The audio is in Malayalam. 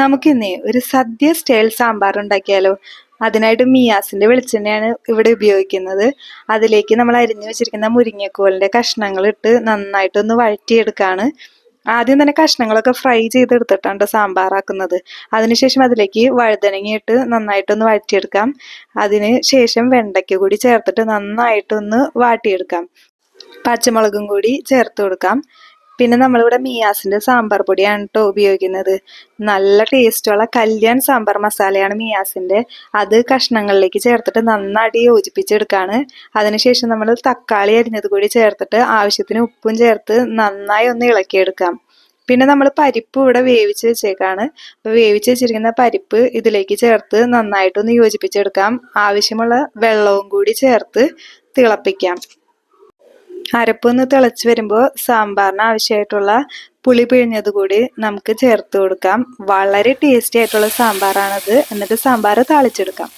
നമുക്കിന്നേ ഒരു സദ്യ സ്റ്റൈൽ സാമ്പാർ ഉണ്ടാക്കിയാലോ? അതിനായിട്ട് മിയാസിന്റെ വെളിച്ചെണ്ണയാണ് ഇവിടെ ഉപയോഗിക്കുന്നത്. അതിലേക്ക് നമ്മൾ അരിഞ്ഞു വെച്ചിരിക്കുന്ന മുരിങ്ങക്കോലിന്റെ കഷ്ണങ്ങൾ ഇട്ട് നന്നായിട്ടൊന്ന് വഴറ്റിയെടുക്കാണ്. ആദ്യം തന്നെ കഷ്ണങ്ങളൊക്കെ ഫ്രൈ ചെയ്തെടുത്തിട്ടാണ് സാമ്പാറാക്കുന്നത് അതിനുശേഷം അതിലേക്ക് വഴുതനങ്ങയിട്ട് നന്നായിട്ടൊന്ന് വഴറ്റിയെടുക്കാം. അതിന് ശേഷം വെണ്ടയ്ക്ക കൂടി ചേർത്തിട്ട് നന്നായിട്ടൊന്ന് വാട്ടിയെടുക്കാം. പച്ചമുളകും കൂടി ചേർത്ത് കൊടുക്കാം. പിന്നെ നമ്മളിവിടെ മിയാസിന്റെ സാമ്പാർ പൊടിയാണ് കേട്ടോ ഉപയോഗിക്കുന്നത്. നല്ല ടേസ്റ്റുള്ള കല്യാൺ സാമ്പാർ മസാലയാണ് മിയാസിന്റെ അത് കഷ്ണങ്ങളിലേക്ക് ചേർത്തിട്ട് നന്നായിട്ട് യോജിപ്പിച്ചെടുക്കാണ്. അതിനുശേഷം നമ്മൾ തക്കാളി അരിഞ്ഞത് കൂടി ചേർത്തിട്ട് ആവശ്യത്തിന് ഉപ്പും ചേർത്ത് നന്നായി ഒന്ന് ഇളക്കിയെടുക്കാം. പിന്നെ നമ്മൾ പരിപ്പ് ഇവിടെ വേവിച്ച് വെച്ചേക്കാണ്. അപ്പോൾ വേവിച്ച് വെച്ചിരിക്കുന്ന പരിപ്പ് ഇതിലേക്ക് ചേർത്ത് നന്നായിട്ടൊന്ന് യോജിപ്പിച്ചെടുക്കാം. ആവശ്യമുള്ള വെള്ളവും കൂടി ചേർത്ത് തിളപ്പിക്കാം. അരപ്പൊന്ന് തിളച്ച് വരുമ്പോൾ സാമ്പാറിന് ആവശ്യമായിട്ടുള്ള പുളി പിഴിഞ്ഞത് കൂടി നമുക്ക് ചേർത്ത് കൊടുക്കാം. വളരെ ടേസ്റ്റി ആയിട്ടുള്ള സാമ്പാറാണത്. എന്നിട്ട് സാമ്പാർ താളിച്ചെടുക്കാം.